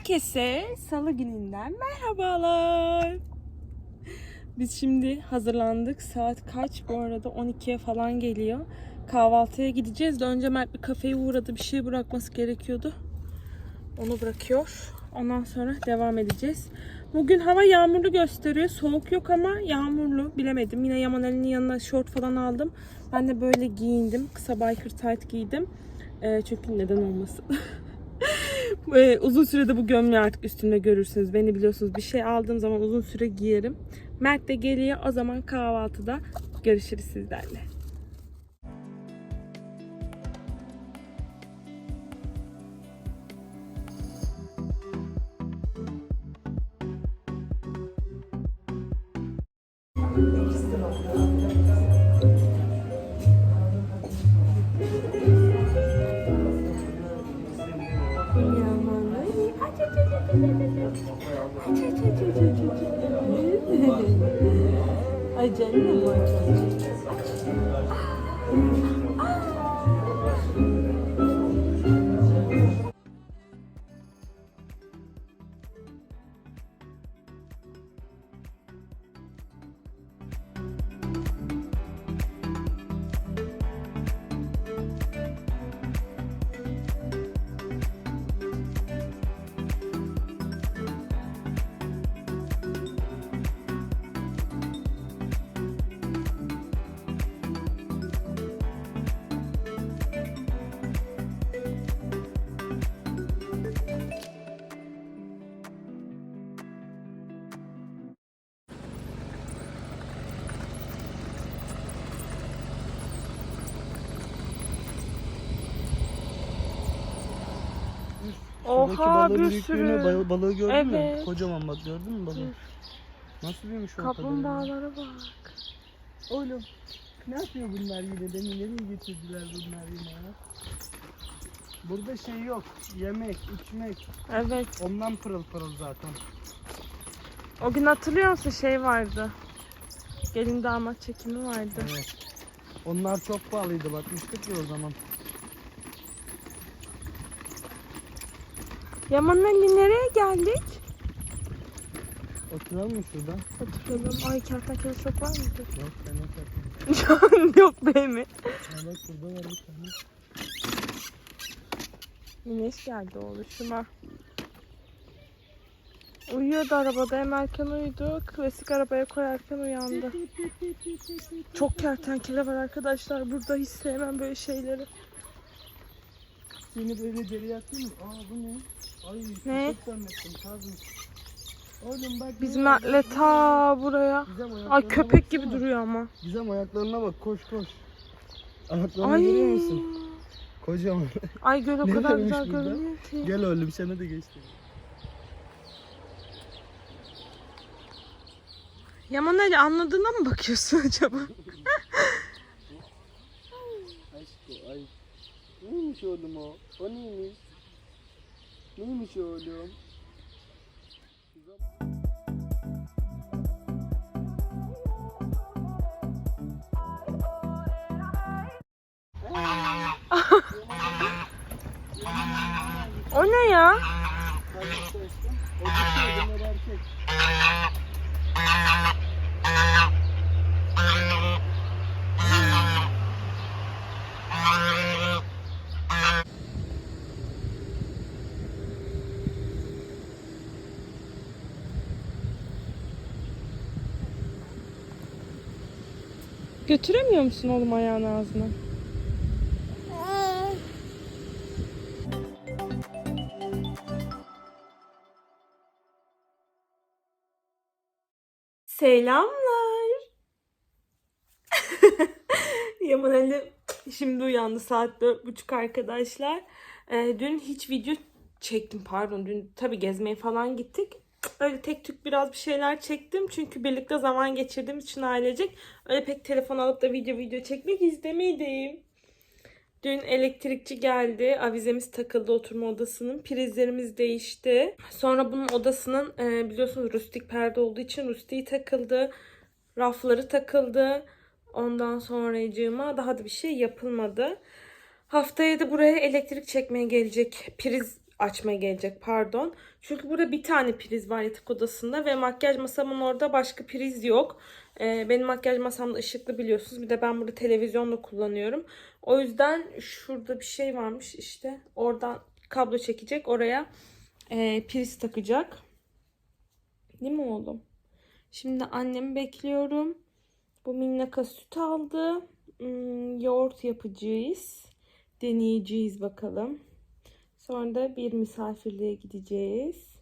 Herkese salı gününden merhabalar. Biz şimdi hazırlandık. Saat kaç bu arada? 12'ye falan geliyor. Kahvaltıya gideceğiz de önce Mert bir kafeye uğradı. Bir şey bırakması gerekiyordu. Onu bırakıyor. Ondan sonra devam edeceğiz. Bugün hava yağmurlu gösteriyor. Soğuk yok ama yağmurlu. Bilemedim. Yine Yaman Ali'nin yanına şort falan aldım. Ben de böyle giyindim. Kısa biker tight giydim. Ee, çünkü neden olmasın. Ee, uzun sürede bu gömleği artık üstümde görürsünüz. Beni biliyorsunuz bir şey aldığım zaman uzun süre giyerim. Mert de geliyor. O zaman kahvaltıda görüşürüz sizlerle. Şuradaki Oha balığın bir sürü. bal- balığı gördün mü? Evet. Kocaman bak gördün mü balığı? Nasıl büyümüş o kadar? ya? Kaplumbağalara bak. Oğlum ne yapıyor bunlar yine? Beni nereye getirdiler bunlar yine ya? Burada şey yok. Yemek, içmek. Evet. Ondan pırıl pırıl zaten. O gün hatırlıyor musun şey vardı. Gelin damat çekimi vardı. Evet. Onlar çok pahalıydı bakmıştık ya o zaman. Yaman Ali nereye geldik? Oturalım mı şurada? Oturalım. Ay kertenkele çok var mıydı? Yok ben yok. Yok be mi? Ha bak burada var bir tane. Güneş geldi oluşuma. Uyuyordu arabada hem erken uyudu. Klasik arabaya koyarken uyandı. Çok kertenkele var arkadaşlar. Burada hiç sevmem böyle şeyleri. Seni böyle deri atayım mı? Aa bu ne? Ay Ne? köpek zannettim kazmış. Oğlum bak. Biz ne var? Mert'le ta buraya. Gizem Ay köpek gibi baksana. duruyor ama. Gizem ayaklarına bak koş koş. Ayaklarını Ay. görüyor musun? Kocaman. Ay göl o Ne kadar güzel görünüyor ki. Gel oğlum sana da geçti. Yaman Ali anladığına mı bakıyorsun acaba? Aşkı ay. Neymiş oğlum o? O neymiş? Neymiş oğlum? O ne ya? Kardeşler işte. O dişi bunlar erkek. Götüremiyor musun oğlum ayağını ağzına? Selamlar. Yaman Ali şimdi uyandı saat dört buçuk arkadaşlar. Ee, dün hiç video çektim pardon. Dün tabi gezmeye falan gittik. Öyle tek tük biraz bir şeyler çektim. Çünkü birlikte zaman geçirdiğimiz için ailecek. Öyle pek telefon alıp da video video çekmek istemedim. Dün elektrikçi geldi. Avizemiz takıldı oturma odasının. Prizlerimiz değişti. Sonra bunun odasının e, biliyorsunuz rustik perde olduğu için rustiği takıldı. Rafları takıldı. Ondan sonracığıma daha da bir şey yapılmadı. Haftaya da buraya elektrik çekmeye gelecek priz açmaya gelecek pardon. Çünkü burada bir tane priz var yatak odasında ve makyaj masamın orada başka priz yok. Ee, benim makyaj masamda ışıklı biliyorsunuz. Bir de ben burada televizyonda kullanıyorum. O yüzden şurada bir şey varmış işte. Oradan kablo çekecek. Oraya e, priz takacak. Değil mi oğlum? Şimdi annemi bekliyorum. Bu minnaka süt aldı. Hmm, yoğurt yapacağız. Deneyeceğiz bakalım. Sonra da bir misafirliğe gideceğiz.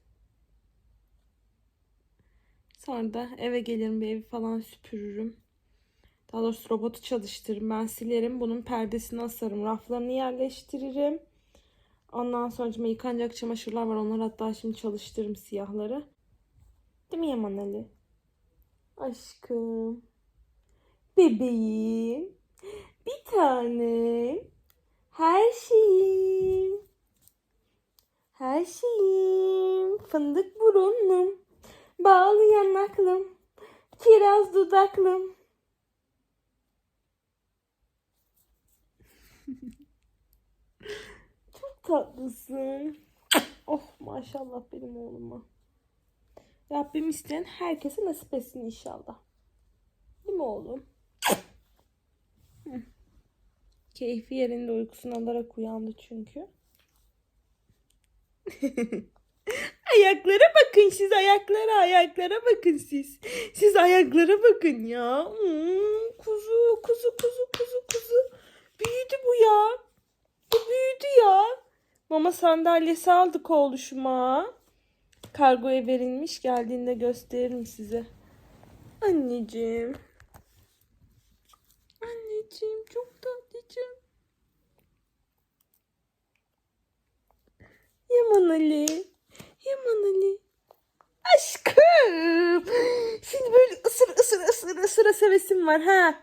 Sonra da eve gelirim bir evi falan süpürürüm. Daha doğrusu robotu çalıştırırım. Ben silerim. Bunun perdesini asarım. Raflarını yerleştiririm. Ondan sonra yıkanacak çamaşırlar var. Onları hatta şimdi çalıştırırım siyahları. Değil mi Yaman Ali? Aşkım. Bebeğim. Bir tane. Her şeyim. Her şeyim. Fındık burunlum. Bağlı yanaklım. Kiraz dudaklım. Çok tatlısın. Oh maşallah benim oğluma. Rabbim isteyen herkese nasip etsin inşallah. Değil mi oğlum? Keyfi yerinde uykusunu alarak uyandı çünkü. ayaklara bakın siz ayaklara ayaklara bakın siz. Siz ayaklara bakın ya. Hmm, kuzu kuzu kuzu kuzu kuzu. Büyüdü bu ya. Bu büyüdü ya. Mama sandalyesi aldık oğluşuma. Kargoya verilmiş. Geldiğinde gösteririm size. Anneciğim. Anneciğim çok tatlıcığım. Yaman Ali. Yaman Ali. Aşkım. Şimdi böyle ısır ısır ısır ısıra sevesim var ha.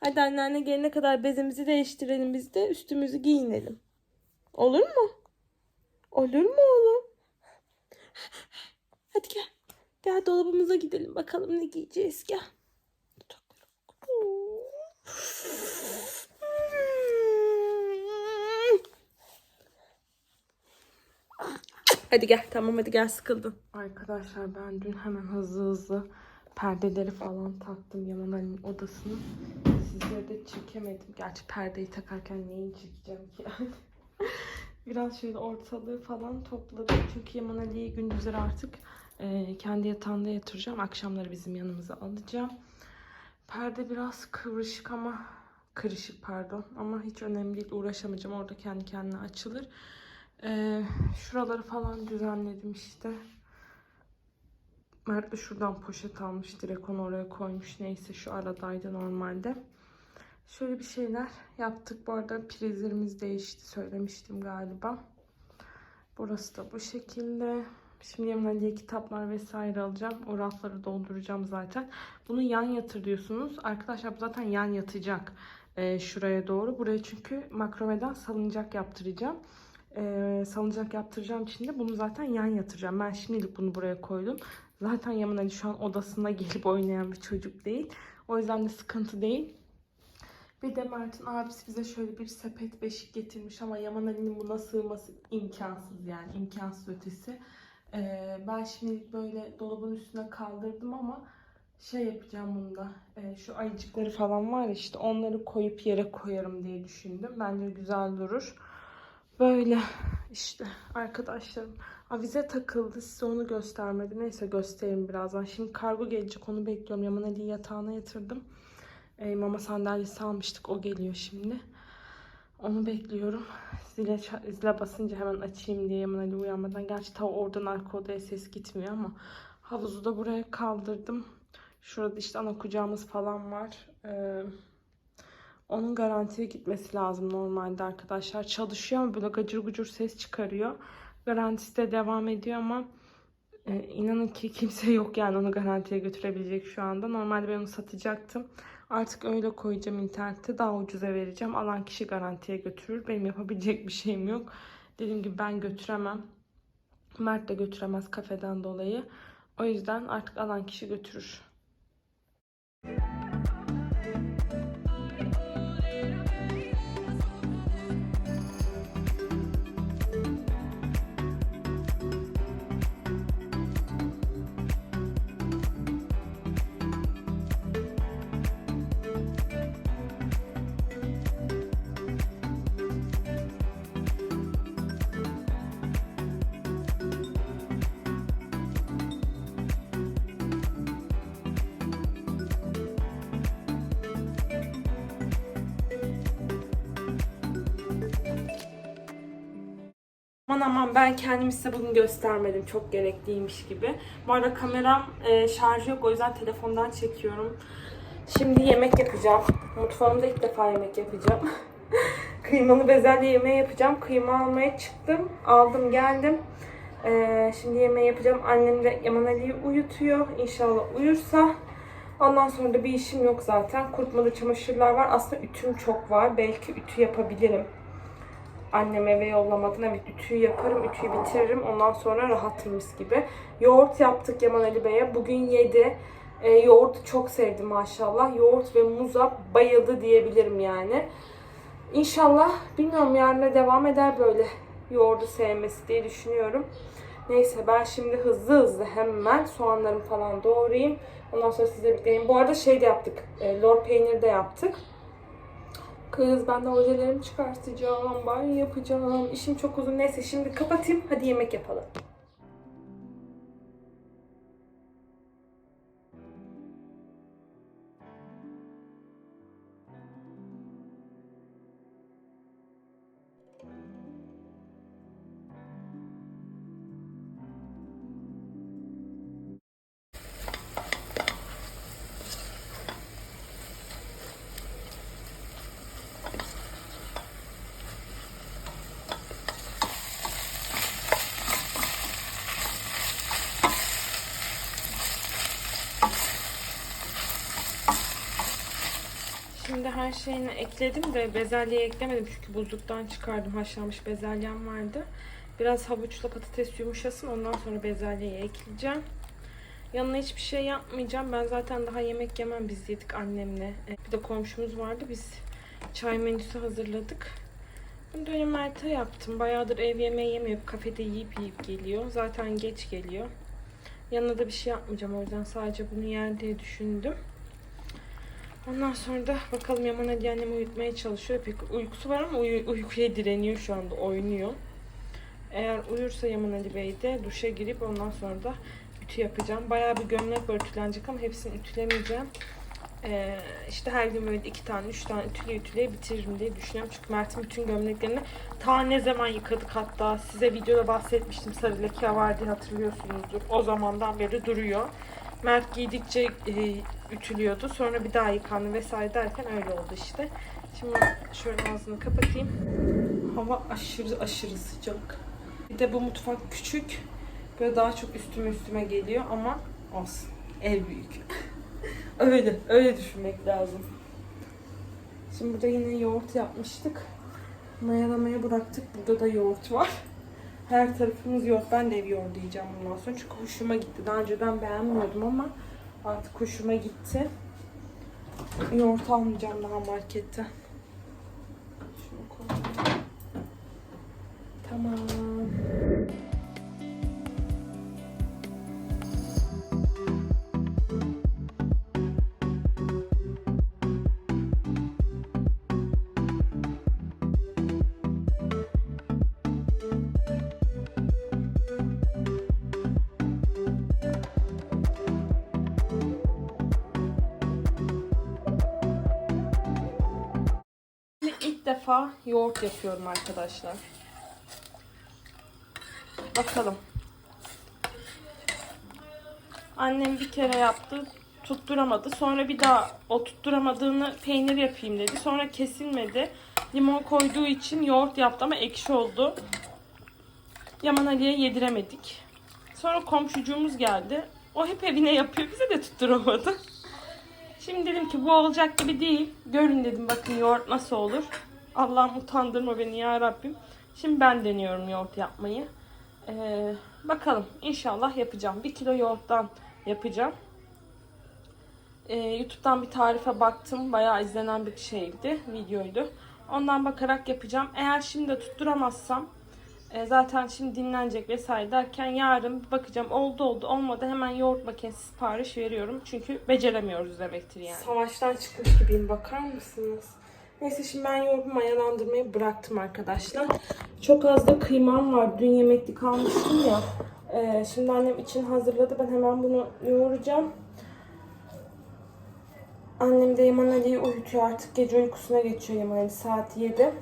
Hadi anneanne gelene kadar bezimizi değiştirelim biz de üstümüzü giyinelim. Olur mu? Olur mu oğlum? Hadi gel. Gel dolabımıza gidelim bakalım ne giyeceğiz gel. Hadi gel tamam hadi gel sıkıldım. Arkadaşlar ben dün hemen hızlı hızlı perdeleri falan taktım Yaman Ali'nin odasını. Sizlere de çekemedim. Gerçi perdeyi takarken neyi çekeceğim ki yani. Biraz şöyle ortalığı falan topladım. Çünkü Yaman Ali'yi gündüzleri artık e, kendi yatağında yatıracağım. Akşamları bizim yanımıza alacağım. Perde biraz kıvrışık ama kırışık pardon. Ama hiç önemli değil. Uğraşamayacağım. Orada kendi kendine açılır. E, şuraları falan düzenledim işte. Mert de şuradan poşet almış. Direkt onu oraya koymuş. Neyse şu aradaydı normalde. Şöyle bir şeyler yaptık. Bu arada prizlerimiz değişti. Söylemiştim galiba. Burası da bu şekilde. Şimdi yanına diye kitaplar vesaire alacağım. O rafları dolduracağım zaten. Bunu yan yatır diyorsunuz. Arkadaşlar bu zaten yan yatacak. Ee, şuraya doğru. Buraya çünkü makromeden salıncak yaptıracağım. Ee, salıncak yaptıracağım için de bunu zaten yan yatıracağım. Ben şimdilik bunu buraya koydum. Zaten Yaman Ali şu an odasına gelip oynayan bir çocuk değil. O yüzden de sıkıntı değil. Bir de Mert'in abisi bize şöyle bir sepet beşik getirmiş ama Yaman Ali'nin buna sığması imkansız yani imkansız ötesi. Ee, ben şimdi böyle dolabın üstüne kaldırdım ama şey yapacağım bunda. Ee, şu ayıcıkları falan var işte onları koyup yere koyarım diye düşündüm. Bence güzel durur. Böyle işte arkadaşlarım. Avize takıldı. Size onu göstermedim. Neyse göstereyim birazdan. Şimdi kargo gelecek. Onu bekliyorum. Yaman Ali'yi yatağına yatırdım. E, mama sandalyesi almıştık. O geliyor şimdi. Onu bekliyorum. Zile, zile basınca hemen açayım diye Yaman Ali uyanmadan. Gerçi ta oradan arka odaya ses gitmiyor ama havuzu da buraya kaldırdım. Şurada işte ana kucağımız falan var. Ee, onun garantiye gitmesi lazım normalde arkadaşlar. Çalışıyor ama böyle gacır gucur ses çıkarıyor. Garantisi de devam ediyor ama e, inanın ki kimse yok yani onu garantiye götürebilecek şu anda. Normalde ben onu satacaktım. Artık öyle koyacağım internette. Daha ucuza vereceğim. Alan kişi garantiye götürür. Benim yapabilecek bir şeyim yok. Dediğim gibi ben götüremem. Mert de götüremez kafeden dolayı. O yüzden artık alan kişi götürür. Aman aman ben kendimi size bugün göstermedim. Çok gerekliymiş gibi. Bu arada kameram e, şarjı yok. O yüzden telefondan çekiyorum. Şimdi yemek yapacağım. Mutfağımda ilk defa yemek yapacağım. Kıymalı bezelye yemeği yapacağım. Kıyma almaya çıktım. Aldım geldim. Ee, şimdi yemeği yapacağım. Annem de Yaman Ali'yi uyutuyor. İnşallah uyursa. Ondan sonra da bir işim yok zaten. Kurutmalı çamaşırlar var. Aslında ütüm çok var. Belki ütü yapabilirim. Annem eve yollamadan evet ütüyü yaparım. Ütüyü bitiririm. Ondan sonra rahatım mis gibi. Yoğurt yaptık Yaman Ali Bey'e. Bugün yedi. Ee, yoğurtu çok sevdi maşallah. Yoğurt ve muza bayıldı diyebilirim yani. İnşallah bilmiyorum yarına devam eder böyle yoğurdu sevmesi diye düşünüyorum. Neyse ben şimdi hızlı hızlı hemen soğanlarımı falan doğrayayım. Ondan sonra size birlikteyim. Bu arada şey de yaptık. E, lor peyniri de yaptık. Kız ben de ojelerimi çıkartacağım. Banyo yapacağım. İşim çok uzun. Neyse şimdi kapatayım. Hadi yemek yapalım. Şimdi her şeyini ekledim de bezelyeyi eklemedim çünkü buzluktan çıkardım. Haşlanmış bezelyem vardı. Biraz havuçla patates yumuşasın ondan sonra bezelyeyi ekleyeceğim. Yanına hiçbir şey yapmayacağım. Ben zaten daha yemek yemem. Biz yedik annemle. E, Bir de komşumuz vardı. Biz çay menüsü hazırladık. Bunu da Mert'e yaptım. Bayağıdır ev yemeği yemiyor. Kafede yiyip yiyip geliyor. Zaten geç geliyor. Yanına da bir şey yapmayacağım. O yüzden sadece bunu yer diye düşündüm. Ondan sonra da bakalım Yaman Ali annemi uyutmaya çalışıyor. Pek uykusu var ama uyu- uykuya direniyor şu anda. Oynuyor. Eğer uyursa Yaman Ali Bey de duşa girip ondan sonra da ütü yapacağım. Bayağı bir gömlek var ütülenecek ama hepsini ütülemeyeceğim. Ee, işte her gün böyle iki tane, üç tane ütüle ütüle bitiririm diye düşünüyorum. Çünkü Mert'in bütün gömleklerini ta ne zaman yıkadık hatta size videoda bahsetmiştim sarı leke var diye hatırlıyorsunuzdur. O zamandan beri duruyor. Mert giydikçe e, ütülüyordu. Sonra bir daha yıkandı vesaire derken öyle oldu işte. Şimdi şöyle ağzını kapatayım. Hava aşırı aşırı sıcak. Bir de bu mutfak küçük. Böyle daha çok üstüme üstüme geliyor ama olsun. Ev büyük. öyle, öyle düşünmek lazım. Şimdi burada yine yoğurt yapmıştık. Mayalamaya bıraktık. Burada da yoğurt var. Her tarafımız yoğurt. Ben de ev yoğurdu yiyeceğim bundan sonra. Çünkü hoşuma gitti. Daha önceden beğenmiyordum ama artık hoşuma gitti. Yoğurt almayacağım daha marketten. Şunu koyayım. Tamam. Defa yoğurt yapıyorum arkadaşlar. Bakalım. Annem bir kere yaptı, tutturamadı. Sonra bir daha o tutturamadığını peynir yapayım dedi. Sonra kesilmedi. Limon koyduğu için yoğurt yaptı ama ekşi oldu. Yaman Ali'ye yediremedik. Sonra komşucuğumuz geldi. O hep evine yapıyor. Bize de tutturamadı. Şimdi dedim ki bu olacak gibi değil. Görün dedim bakın yoğurt nasıl olur. Allah'ım utandırma beni ya Rabbim. Şimdi ben deniyorum yoğurt yapmayı. Ee, bakalım inşallah yapacağım. Bir kilo yoğurttan yapacağım. Ee, YouTube'dan bir tarife baktım. Bayağı izlenen bir şeydi, videoydu. Ondan bakarak yapacağım. Eğer şimdi de tutturamazsam e, zaten şimdi dinlenecek vesaire derken yarın bakacağım oldu oldu olmadı hemen yoğurt makinesi sipariş veriyorum. Çünkü beceremiyoruz demektir yani. Savaştan çıkmış gibiyim bakar mısınız? Neyse şimdi ben yoğurdu mayalandırmayı bıraktım arkadaşlar. Çok az da kıymam var. Dün yemeklik almıştım ya. Ee, şimdi annem için hazırladı. Ben hemen bunu yoğuracağım. Annem de Yaman Ali'yi uyutuyor artık. Gece uykusuna geçiyor Yaman Ali saat 7.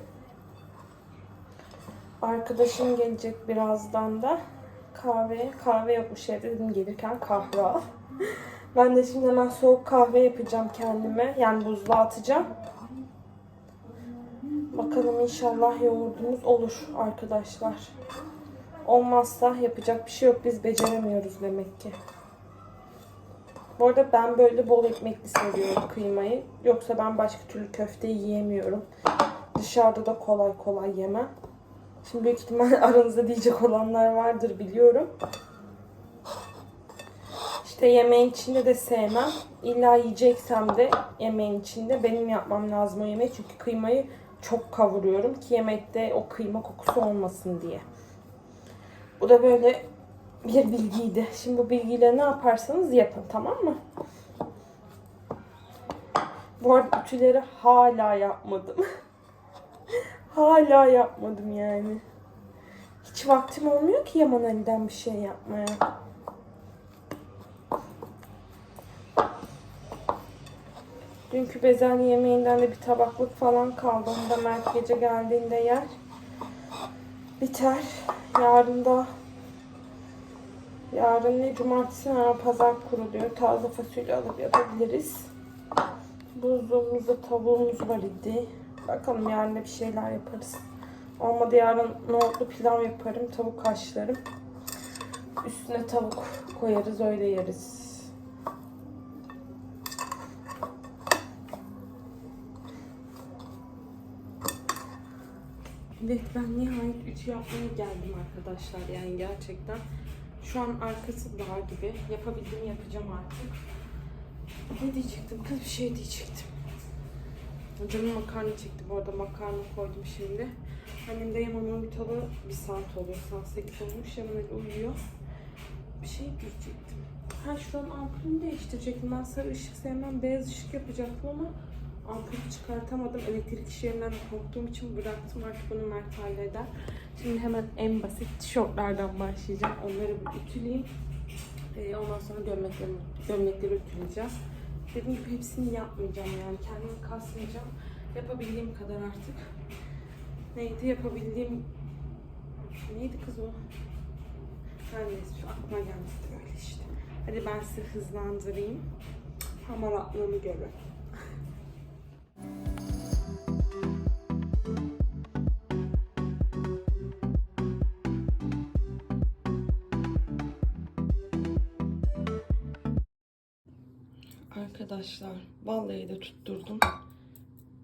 Arkadaşım gelecek birazdan da. Kahve, kahve yokmuş evde dedim gelirken kahve al. Ben de şimdi hemen soğuk kahve yapacağım kendime. Yani buzluğa atacağım. Bakalım inşallah yoğurdumuz olur arkadaşlar. Olmazsa yapacak bir şey yok. Biz beceremiyoruz demek ki. Bu arada ben böyle bol ekmekli seviyorum kıymayı. Yoksa ben başka türlü köfte yiyemiyorum. Dışarıda da kolay kolay yemem. Şimdi büyük ihtimal aranızda diyecek olanlar vardır biliyorum. İşte yemeğin içinde de sevmem. İlla yiyeceksem de yemeğin içinde benim yapmam lazım o yemeği. Çünkü kıymayı çok kavuruyorum ki yemekte o kıyma kokusu olmasın diye. Bu da böyle bir bilgiydi. Şimdi bu bilgiyle ne yaparsanız yapın tamam mı? Bu arada ütüleri hala yapmadım. hala yapmadım yani. Hiç vaktim olmuyor ki Yaman Ali'den bir şey yapmaya. Dünkü bezelye yemeğinden de bir tabaklık falan kaldı. Onu da Mert gece geldiğinde yer. Biter. Yarın da yarın ne cumartesi ha pazar kuruluyor. Taze fasulye alıp yapabiliriz. Buzluğumuzda tavuğumuz var idi. Bakalım yarın da bir şeyler yaparız. Olmadı yarın nohutlu pilav yaparım. Tavuk haşlarım. Üstüne tavuk koyarız öyle yeriz. Evet ben nihayet ütü yapmaya geldim arkadaşlar yani gerçekten. Şu an arkası dağ gibi. Yapabildiğimi yapacağım artık. Ne diyecektim? Kız bir şey diyecektim. Canım makarna çekti bu arada makarna koydum şimdi. Annem de Yaman'ın uyutalı bir saat oluyor. Saat 8 olmuş. Yaman uyuyor. Bir şey diyecektim. Ha şuranın ampulünü değiştirecektim. Ben sarı ışık sevmem. Beyaz ışık yapacaktım ama ampulü çıkartamadım. Elektrik işlerinden korktuğum için bıraktım. Artık bunu Mert halleder. Şimdi hemen en basit tişörtlerden başlayacağım. Onları bir ütüleyeyim. Ee, ondan sonra gömlekleri, gömlekleri ütüleyeceğim. Dediğim gibi hepsini yapmayacağım yani. Kendimi kasmayacağım. Yapabildiğim kadar artık. Neydi yapabildiğim... Neydi kız o? Her neyse aklıma gelmişti böyle işte. Hadi ben sizi hızlandırayım. Hamaratlığımı görün. Arkadaşlar vallahi de tutturdum.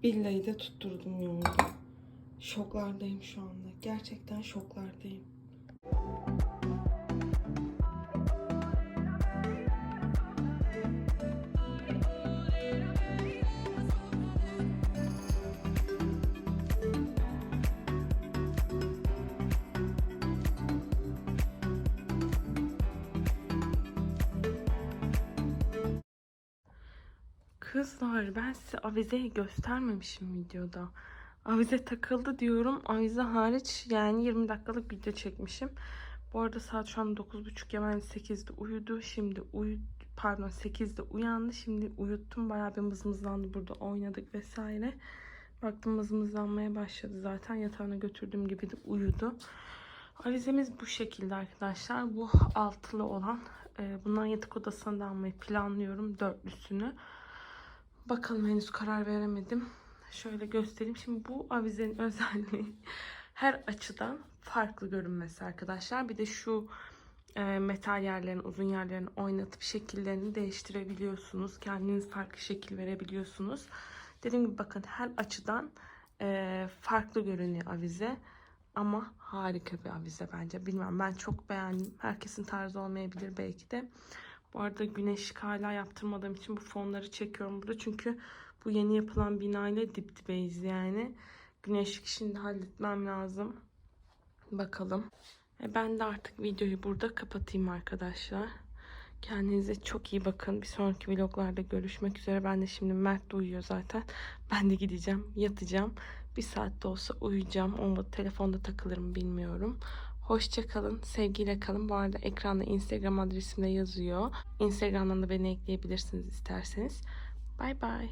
Billahi de tutturdum yoğurdu. Şoklardayım şu anda. Gerçekten şoklardayım. Kızlar ben size avizeyi göstermemişim videoda. Avize takıldı diyorum. Avize hariç yani 20 dakikalık video çekmişim. Bu arada saat şu an 9.30 Yaman 8'de uyudu. Şimdi uyu pardon 8'de uyandı. Şimdi uyuttum. Bayağı bir mızmızlandı burada oynadık vesaire. Baktım mızmızlanmaya başladı zaten. Yatağına götürdüğüm gibi de uyudu. Avizemiz bu şekilde arkadaşlar. Bu altılı olan. Ee, Bundan yatak odasına da almayı planlıyorum. Dörtlüsünü. Bakalım henüz karar veremedim. Şöyle göstereyim. Şimdi bu avizenin özelliği her açıdan farklı görünmesi arkadaşlar. Bir de şu e, metal yerlerin, uzun yerlerini oynatıp şekillerini değiştirebiliyorsunuz. Kendiniz farklı şekil verebiliyorsunuz. Dediğim gibi bakın her açıdan e, farklı görünüyor avize. Ama harika bir avize bence. Bilmem ben çok beğendim. Herkesin tarzı olmayabilir belki de. Bu arada güneş hala yaptırmadığım için bu fonları çekiyorum burada. Çünkü bu yeni yapılan binayla dip dibeyiz yani. Güneşlik de halletmem lazım. Bakalım. E ben de artık videoyu burada kapatayım arkadaşlar. Kendinize çok iyi bakın. Bir sonraki vloglarda görüşmek üzere. Ben de şimdi Mert de uyuyor zaten. Ben de gideceğim, yatacağım. Bir saatte olsa uyuyacağım. Olmadı telefonda takılırım bilmiyorum. Hoşça kalın, sevgiyle kalın. Bu arada ekranda Instagram adresim de yazıyor. Instagram'dan da beni ekleyebilirsiniz isterseniz. Bay bay.